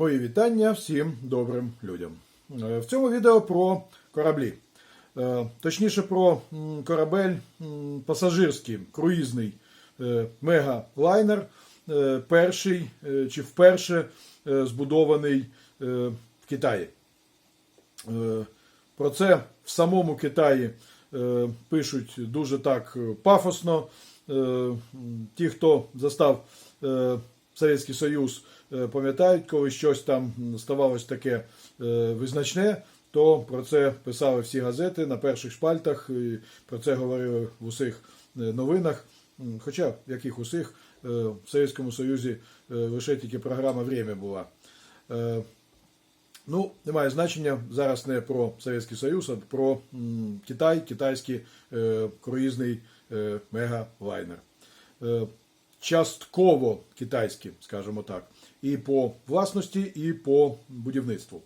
Мої вітання всім добрим людям. Е, В цьому відео про кораблі. Е, Точніше, про корабель пасажирський, круїзний е, мегалайнер, перший чи вперше збудований в Китаї. Про це в самому Китаї пишуть дуже так пафосно. Ті, хто застав Совєтський Союз, е, пам'ятають, коли щось там ставалось таке е, визначне, то про це писали всі газети на перших шпальтах, і про це говорили в усіх е, новинах. Хоча в яких усіх в Совєтському Союзі лише тільки програма «Время» була. Ну, немає значення зараз не про Совєтський Союз, а про Китай, китайський круїзний мегалайнер. Частково китайський, скажімо так, і по власності, і по будівництву.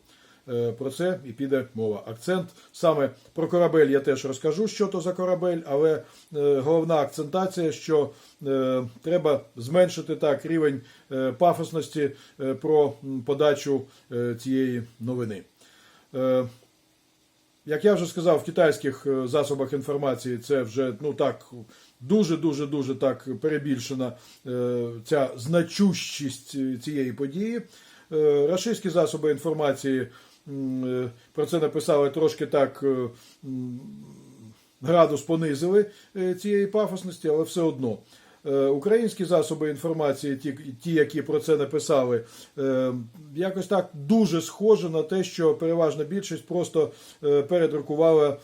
Е, Про це і піде мова. Акцент саме про корабель я теж розкажу, що то за корабель, але е, головна акцентація, що е, треба зменшити так рівень пафосності про подачу цієї новини. Як я вже сказав, в китайських е, засобах інформації це вже ну так дуже дуже так перебільшена е, ця значущість цієї події. Е, Рашистські засоби інформації про це написали трошки так. Градус понизили цієї пафосності, але все одно. Е, Українські засоби інформації, ті, ті, які про це написали, е, якось так дуже схоже на те, що переважна більшість просто е, передрукувала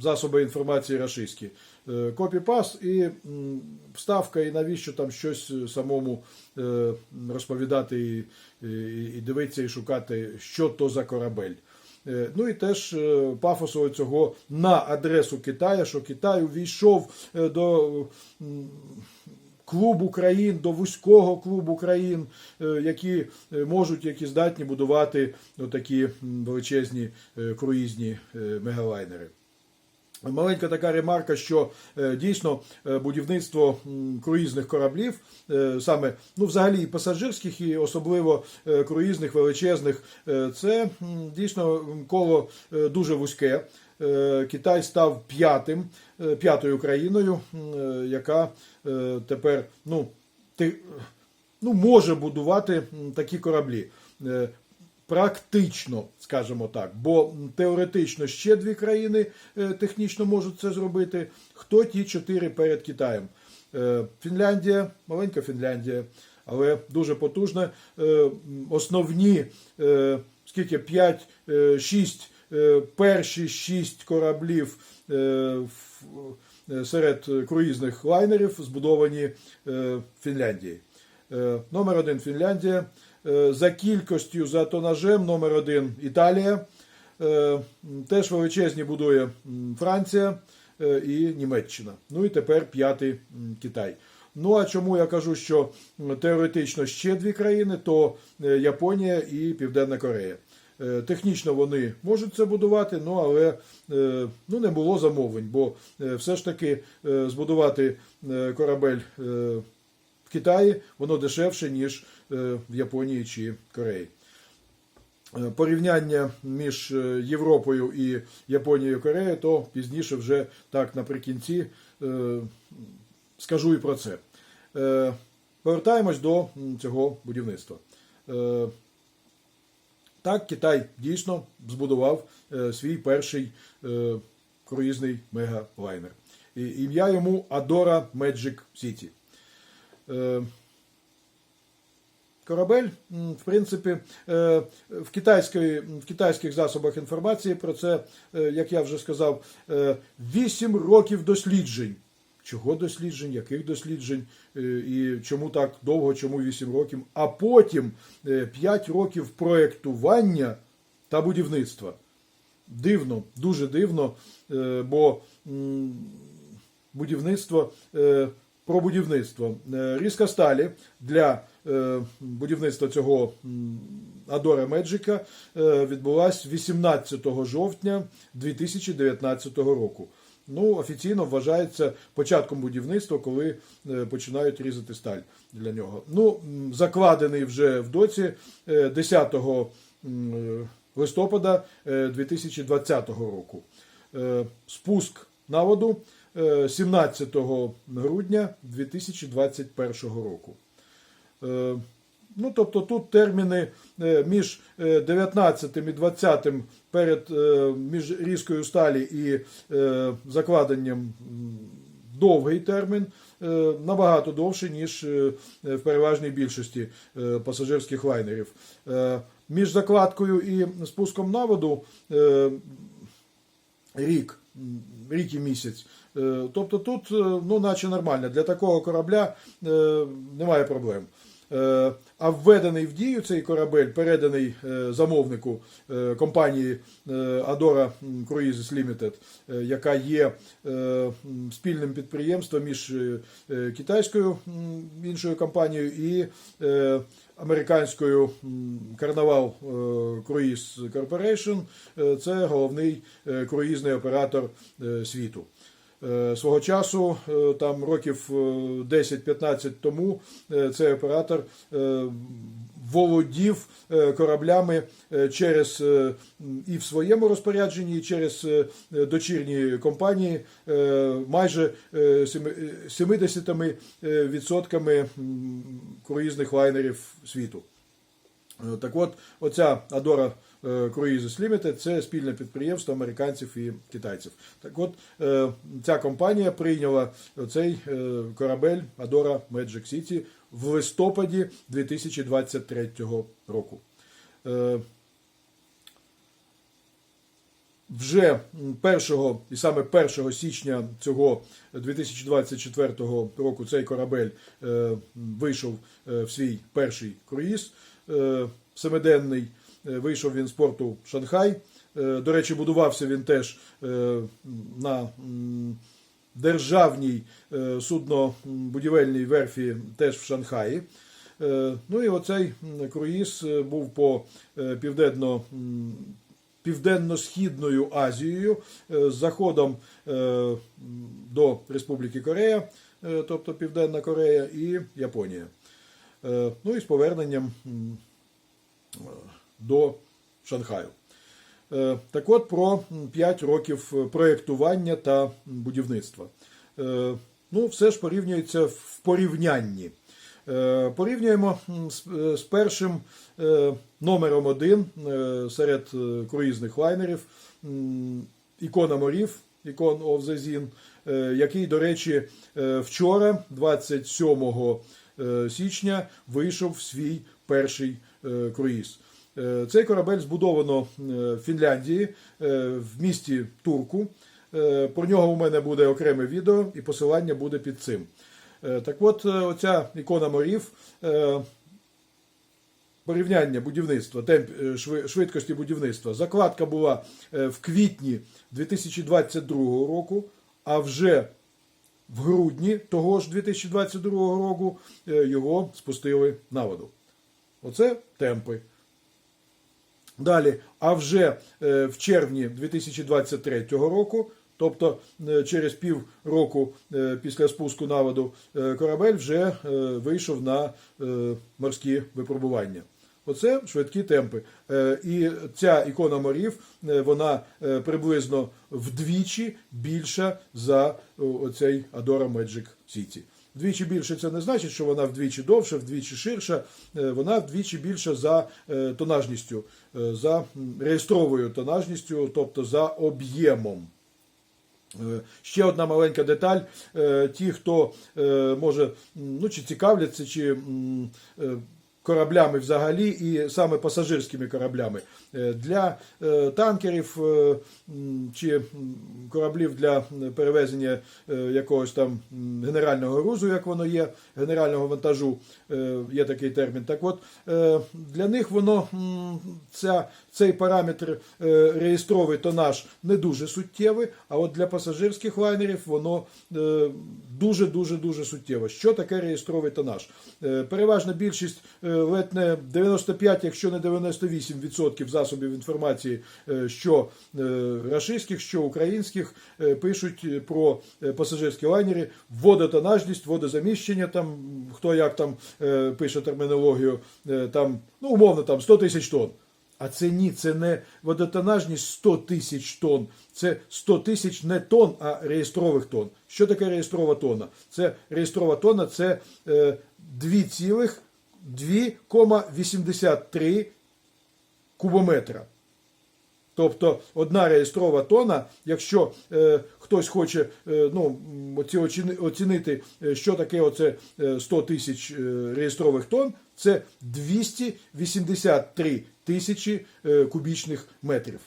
засоби інформації рашистські. Копіпас і вставка, і навіщо там щось самому розповідати і дивитися, і шукати, що то за корабель. Е, Ну і теж е, пафосу цього на адресу Китаю, що Китай увійшов е, до клубу країн, до вузького клубу країн, які можуть, які здатні будувати такі величезні круїзні мегалайнери. Маленька така ремарка, що е, дійсно е, будівництво круїзних кораблів, е, саме ну взагалі і пасажирських, і особливо круїзних величезних, це дійсно коло дуже вузьке. Китай став п'ятим, п'ятою країною, яка тепер ну, ти, ну, може будувати такі кораблі. Практично, скажімо так, бо теоретично ще дві країни е, технічно можуть це зробити. Хто ті чотири перед Китаєм? Е, Фінляндія, маленька Фінляндія, але дуже потужна. Е, Основні скільки 5, 6, перші 6 кораблів серед круїзних лайнерів збудовані в Фінляндії. Номер один Фінляндія. Е, За кількістю, за тонажем, номер один Італія. Е, Теж величезні будує Франція е, і Німеччина. Ну і тепер п'ятий Китай. Ну а чому я кажу, що теоретично ще дві країни, то Японія і Південна Корея. Технічно вони можуть це будувати, ну але ну, не було замовлень, бо все ж таки збудувати корабель Китаї воно дешевше, ніж е, в Японії чи Кореї. Е, Порівняння між е, Європою і Японією і Кореєю, то пізніше вже так наприкінці скажу і про це. Повертаємось до цього будівництва. Так, Китай дійсно збудував свій перший круїзний мегалайнер. Ім'я йому Adora Magic City. Е, Корабель, в принципі, е, в, в китайських засобах інформації про це, е, як я вже сказав, 8 років досліджень. Чого досліджень, яких досліджень, і чому так довго, чому 8 років, а потім 5 років проєктування та будівництва. Дивно, дуже дивно, бо будівництво про будівництво. Е, Різка сталі для е, будівництва цього Адора Меджика е, відбулась 18 жовтня 2019 року. ну, офіційно вважається початком будівництва, коли починають різати сталь для нього. Ну, закладений вже в доці е, 10 листопада е, 2020 року. Спуск на воду 17 грудня 2021 року. Е, Ну, тобто тут терміни е, між е, 19 і 20 перед е, між різкою сталі і е, закладенням довгий термін, е, набагато довший, ніж е, в переважній більшості е, пасажирських лайнерів. Е, Між закладкою і спуском на воду е, рік, рік і місяць. Е, Тобто тут, е, ну, наче нормально. Для такого корабля е, немає проблем. Е, А введений в дію цей корабель, переданий е, замовнику е, компанії Adora Cruises Limited, яка є спільним підприємством між китайською іншою компанією і американською Carnival Cruise Corporation. Це головний круїзний оператор світу. Е, Свого часу, е, там років е, 10-15 тому, е, цей оператор володів кораблями через і в своєму розпорядженні, і через дочірні компанії майже е, е, 70 е, відсотками круїзних лайнерів світу. Так от, оця е, Cruises Limited – це спільне підприємство американців і китайців. Так от, е, ця компанія прийняла цей е, корабель Adora Magic City в листопаді 2023 року. Е, Вже 1 і саме 1 січня цього 2024 року цей корабель е, вийшов е, в свій перший круїз е, семиденний. Е, Вийшов він з порту Шанхай. Е, До речі, будувався він теж е, на державній суднобудівельній верфі теж в Шанхаї. Ну і оцей круїз був по південно, південно-східною Азією з заходом до Республіки Корея, тобто Південна Корея і Японія. Ну і з поверненням до Шанхаю. Е, Так от про 5 років проєктування та будівництва. Е, Ну, все ж порівнюється в порівнянні. Е, Порівнюємо з, е, першим е, номером один е, серед е, круїзних лайнерів Ікона морів, Icon of the Zin, е, який, до речі, е, вчора, 27 е, січня, вийшов в свій перший е, круїз. Е, Цей корабель збудовано е, в Фінляндії е, в місті Турку. Про нього у мене буде окреме відео і посилання буде під цим. Так от, оця ікона морів. Порівняння будівництва, темп швидкості будівництва. Закладка була в квітні 2022 року, а вже в грудні того ж 2022 року його спустили на воду. Оце темпи. Далі, а вже е, в червні 2023 року, тобто е, через пів року е, після спуску на воду, е, корабель вже вийшов на морські випробування. Оце швидкі темпи. І ця ікона морів, вона приблизно вдвічі більша за оцей Adora Magic City. Вдвічі більше це не значить, що вона вдвічі довша, вдвічі ширша. Е, Вона вдвічі більша за е, тонажністю, е, за реєстровою тонажністю, тобто за об'ємом. Ще одна маленька деталь. Ті, хто може ну, чи цікавляться, чи кораблями взагалі, і саме пасажирськими кораблями. Е, Для е, танкерів е, чи кораблів для перевезення якогось там генерального грузу, як воно є, генерального вантажу, є такий термін. Так от, для них воно ця, цей параметр реєстровий тонаж не дуже суттєвий, а от для пасажирських лайнерів воно дуже дуже дуже суттєво. Що таке реєстровий тонаж? Переважна більшість ледь не 95, якщо не 98% засобів інформації, е, що е, рашистських, що українських, е, пишуть про е, пасажирські лайнери, водотонажність, водозаміщення, там хто як там е, пише термінологію, е, там, ну умовно там 100 тисяч тонн. А це ні, це не водотонажність 100 тисяч тонн. Це 100 тисяч не тонн, а реєстрових тонн. Що таке реєстрова тонна? Це реєстрова тонна це е, 2,83 кубометра. Тобто одна реєстрова тонна, якщо е, хтось хоче е, ну, оці оціни- оцінити, е, що таке оце е, 100 тисяч е, реєстрових тонн, це 283 тисячі е, кубічних метрів.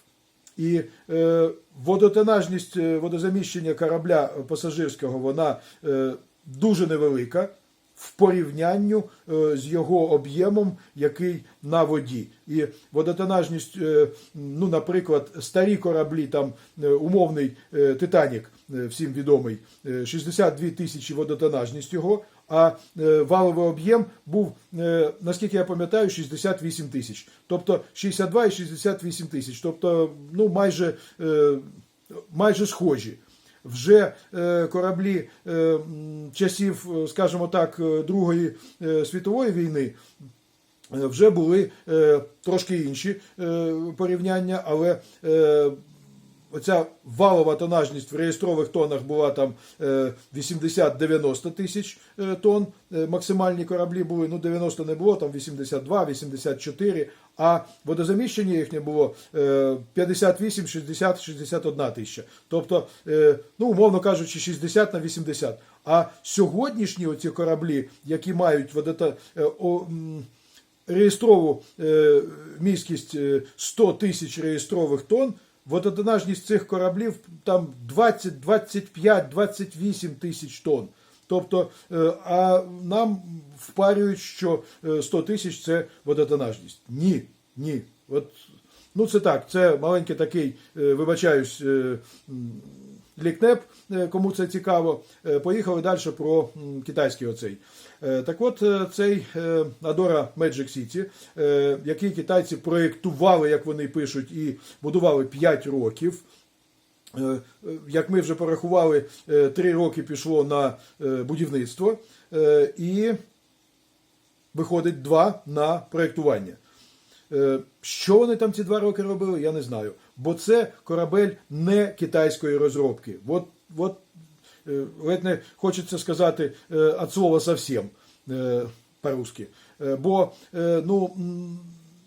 І е, водотонажність е, водозаміщення корабля пасажирського вона е, дуже невелика в порівнянню е, з його об'ємом, який на воді. І водотонажність, е, ну, наприклад, старі кораблі, там е, умовний Титанік, всім відомий, е, 62 тисячі водотонажність його. А валовий об'єм був, наскільки я пам'ятаю, 68 тисяч. Тобто 62 і 68 тисяч. Тобто, ну, майже, майже схожі. Вже е, кораблі е, часів, е, скажімо так, Другої світової війни вже були е, трошки інші е, порівняння, але е, оця валова тонажність в реєстрових тоннах була там е, 80-90 тисяч е, тонн. Е, Максимальні кораблі були, ну 90 не було, там 82, 84, а водозаміщення їхнє було е, 58, 60, 61 тисяча. Тобто, е, ну, умовно кажучи, 60 на 80. А сьогоднішні оці кораблі, які мають водота, е, реєстрову е, міськість е, 100 тисяч реєстрових тонн, водотонажність цих кораблів там 20, 25, 28 тисяч тонн. Тобто, е, а нам впарюють, що е, 100 тисяч це водотонажність. Ні, ні. От, ну це так, це маленький такий, е, вибачаюсь, е, лікнеп, е, кому це цікаво. Е, Поїхали далі про китайський оцей. Е, Так от е, цей Magic City, е, який китайці проєктували, як вони пишуть, і будували 5 років. Е, Як ми вже порахували, 3 роки пішло на будівництво, і виходить 2 на проєктування. Що вони там ці два роки робили, я не знаю. Бо це корабель не китайської розробки. От, от ледь не хочеться сказати е, від слова совсем е, по-русски. Е, Бо е, ну,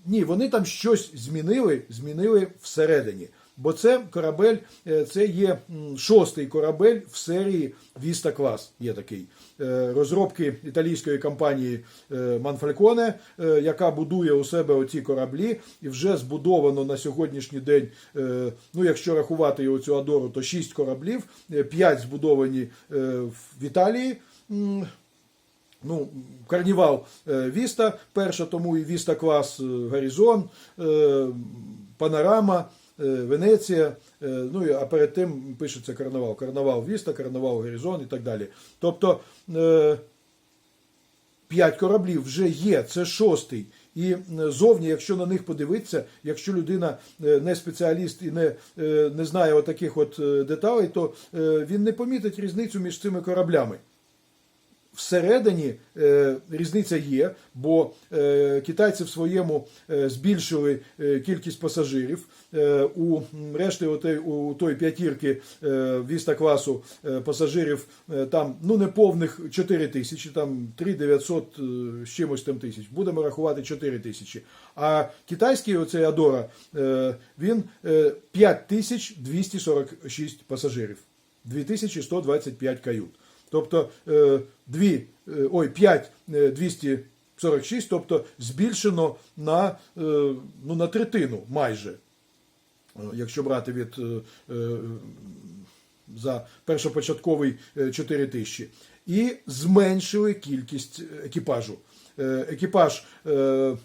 ні, вони там щось змінили, змінили всередині. Бо це корабель, е, це є шостий корабель в серії Vista Class, є такий. Е, Розробки італійської компанії е, Манфальконе, яка будує у себе оці кораблі, і вже збудовано на сьогоднішній день, ну якщо рахувати його цю Адору, то 6 кораблів, 5 збудовані в Італії. Ну, Карнівал Віста, перша, тому і Віста клас е, Панорама, Венеція. е, Ну, а перед тим пишеться карнавал. Карнавал Віста, карнавал Горизон і так далі. Тобто е, п'ять кораблів вже є, це шостий. І е, зовні, якщо на них подивитися, якщо людина е, не спеціаліст і не, е, не знає отаких от е, деталей, то е, він не помітить різницю між цими кораблями. Всередині е, різниця є, бо е, китайці в своєму е, збільшили кількість пасажирів. У решти у той п'ятірки віста класу пасажирів там ну не повних 4 тисячі, там 3 900 е, з чимось там тисяч. Будемо рахувати 4 тисячі. А китайський оцей Адора він е, 5246 пасажирів, 2125 кают. Тобто е, дві, е, ой, 5 е, 246, тобто збільшено на, е, ну, на третину майже. Е, Якщо брати від е, е, за першопочатковий е, 4 тисячі. І зменшили кількість екіпажу. Е, Екіпаж е,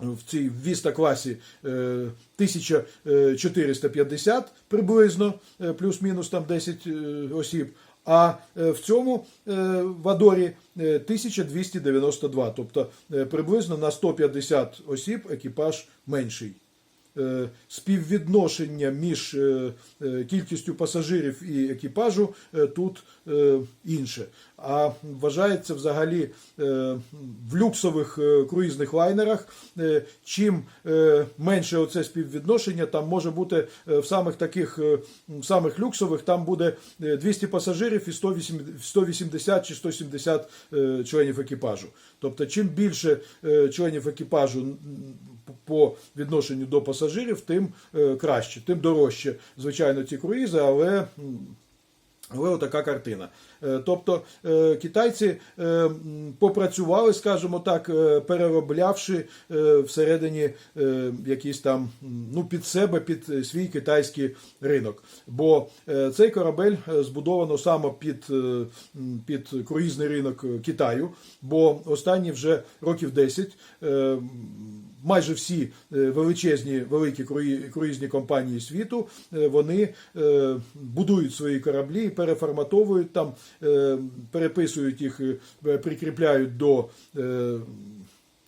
в цій Віста класі е, 1450 приблизно, е, плюс-мінус там 10 е, осіб. А е, в цьому вадорі в Адорі е, 1292, тобто е, приблизно на 150 осіб екіпаж менший. Е, Співвідношення між е, е, кількістю пасажирів і екіпажу тут інше. А вважається взагалі в люксових круїзних лайнерах, чим менше оце співвідношення, там може бути в самих таких в самих люксових, там буде е, 200 пасажирів і 180 180 чи 170 е, членів екіпажу. Тобто, чим більше членів екіпажу по відношенню до пасажирів, тим е, краще, тим дорожче, звичайно, ці круїзи, але але отака картина. Е, Тобто е, китайці е, попрацювали, скажімо так, перероблявши всередині якісь там ну, під себе, під свій китайський ринок. Бо цей корабель збудовано саме під, під круїзний ринок Китаю, бо останні вже років 10 е, майже всі величезні великі круї- круїзні компанії світу вони будують свої кораблі, і переформатовують там, переписують їх, е, прикріпляють до е,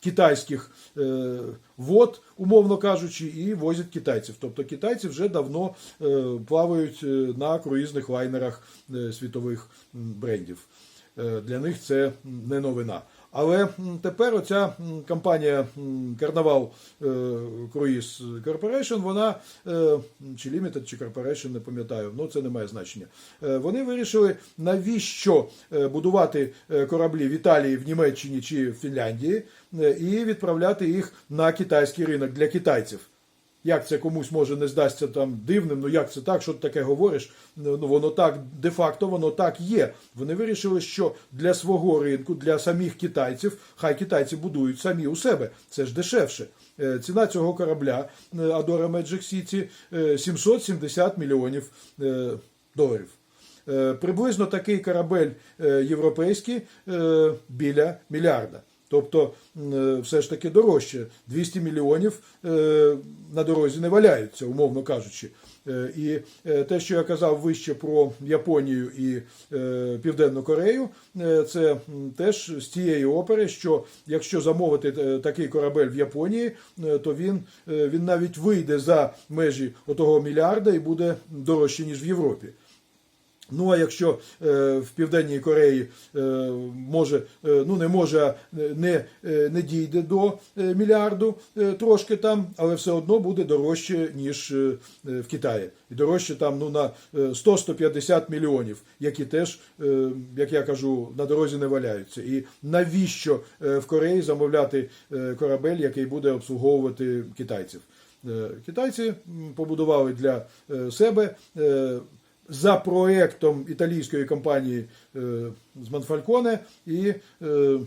китайських е, вод, умовно кажучи, і возять китайців. Тобто китайці вже давно е, плавають е, на круїзних лайнерах е, світових брендів. Е, Для них це не новина. Але тепер оця компанія Карнавал Круїз Корпорейшн, вона е, чи Limited, чи Corporation, не пам'ятаю, ну це не має значення. Е, Вони вирішили, навіщо е, будувати е, кораблі в Італії, в Німеччині чи в Фінляндії, е, і відправляти їх на китайський ринок для китайців. Як це комусь може не здасться там дивним, ну як це так, що ти таке говориш? Ну воно так, де-факто воно так є. Вони вирішили, що для свого ринку, для самих китайців, хай китайці будують самі у себе. Це ж дешевше. Е, Ціна цього корабля е, Adora Magic е, 770 мільйонів доларів. Приблизно такий корабель європейський біля мільярда. Тобто, е, все ж таки дорожче. 200 мільйонів е, на дорозі не валяються, умовно кажучи. Е, І те, що я казав вище про Японію і Південну Корею, це теж з тієї опери, що якщо замовити такий корабель в Японії, то він, він навіть вийде за межі отого мільярда і буде дорожче, ніж в Європі. Ну, а якщо е, в Південній Кореї е, може, е, ну не може, а не, е, не дійде до е, мільярду е, трошки там, але все одно буде дорожче, ніж е, е, в Китаї. І дорожче там ну, на е, 100-150 мільйонів, які теж, е, як я кажу, на дорозі не валяються. І навіщо в Кореї замовляти корабель, який буде обслуговувати китайців? Е, Китайці побудували для себе. е, за проектом італійської компанії е, з Манфальконе і е,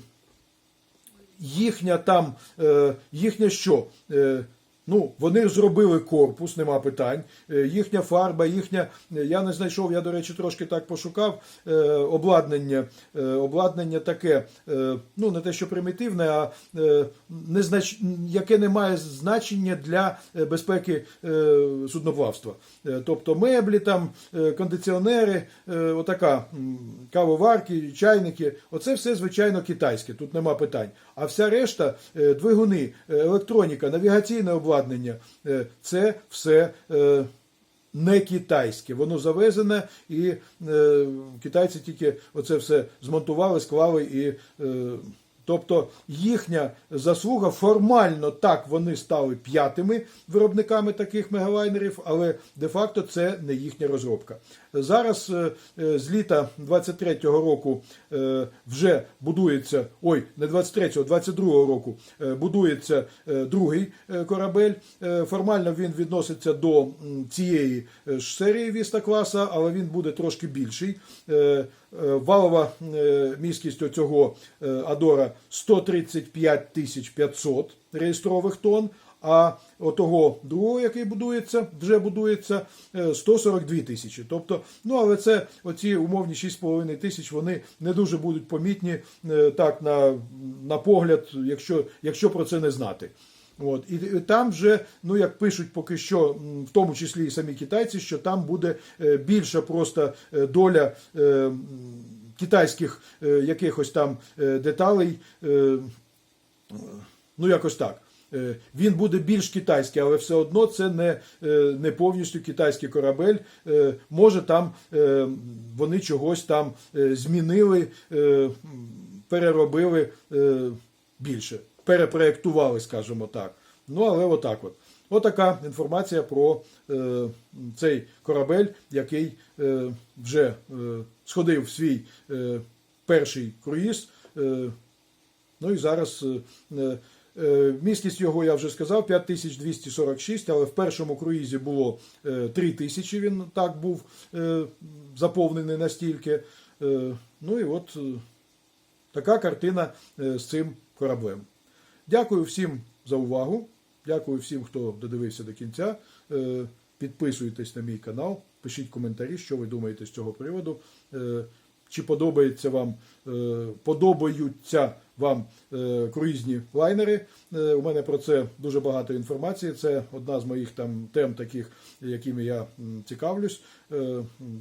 їхня там, е, їхня що? Ну, вони зробили корпус, нема питань. Е, Їхня фарба, їхня. е, Я не знайшов, я, до речі, трошки так пошукав. е, Обладнання, обладнання таке, ну, не те, що примітивне, а незнач... яке не має значення для безпеки судноплавства. Тобто меблі, там, кондиціонери, отака кавоварки, чайники. Оце все, звичайно, китайське, тут нема питань. А вся решта двигуни, електроніка, навігаційне обладнання е, це все. е, Не китайське, воно завезене, і е, китайці тільки оце все змонтували, склали і. Тобто їхня заслуга формально так вони стали п'ятими виробниками таких мегалайнерів, але де-факто це не їхня розробка. Зараз е, е, з літа 23-го року е, вже будується, ой, не 23-го, 22-го року будується другий корабель. Формально він відноситься до цієї ж серії Віста класа, але він буде трошки більший. Валова міськість цього Адора 135 тисяч 500 реєстрових тонн, а отого другого, який будується, вже будується е, 142 тисячі. Тобто, ну але це оці умовні 6,5 тисяч, вони не дуже будуть помітні е, так на, на погляд, якщо, якщо про це не знати. От. І там вже, ну як пишуть поки що, в тому числі і самі китайці, що там буде е, більша просто е, доля е, китайських е, якихось там е, деталей. е, Ну, якось так. Він буде більш китайський, але все одно це не, не повністю китайський корабель. Може, там вони чогось там змінили, переробили більше, перепроєктували, скажімо так. Ну, але отак от. Отака інформація про е, цей корабель, який е, вже е, сходив в свій е, перший круїз. Е, Ну і зараз е, е, е, його я вже сказав 5246, але в першому круїзі було е, 3000, він так був е, заповнений настільки. Е, Ну і от е, така картина е, з цим кораблем. Дякую всім за увагу. Дякую всім, хто додивився до кінця. Е, Підписуйтесь на мій канал, пишіть коментарі, що ви думаєте з цього приводу. Е, Чи подобається вам, е, подобаються вам круїзні лайнери. У мене про це дуже багато інформації. Це одна з моїх там тем, таких, якими я цікавлюсь.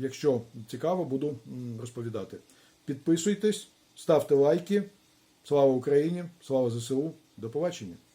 Якщо цікаво, буду розповідати. Підписуйтесь, ставте лайки. Слава Україні! Слава ЗСУ! До побачення!